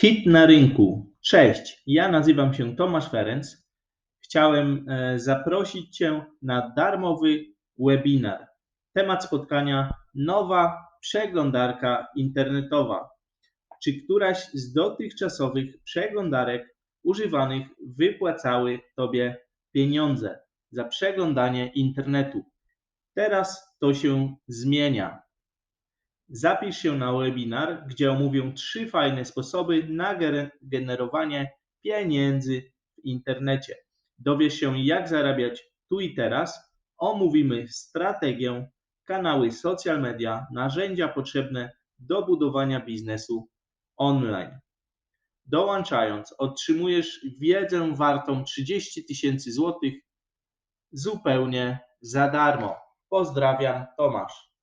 Hit na rynku. Cześć, ja nazywam się Tomasz Ferenc. Chciałem e, zaprosić Cię na darmowy webinar. Temat spotkania: nowa przeglądarka internetowa. Czy któraś z dotychczasowych przeglądarek używanych wypłacały Tobie pieniądze za przeglądanie internetu? Teraz to się zmienia. Zapisz się na webinar, gdzie omówię trzy fajne sposoby na gener- generowanie pieniędzy w internecie. Dowiesz się, jak zarabiać tu i teraz. Omówimy strategię, kanały social media, narzędzia potrzebne do budowania biznesu online. Dołączając, otrzymujesz wiedzę wartą 30 tysięcy złotych zupełnie za darmo. Pozdrawiam, Tomasz.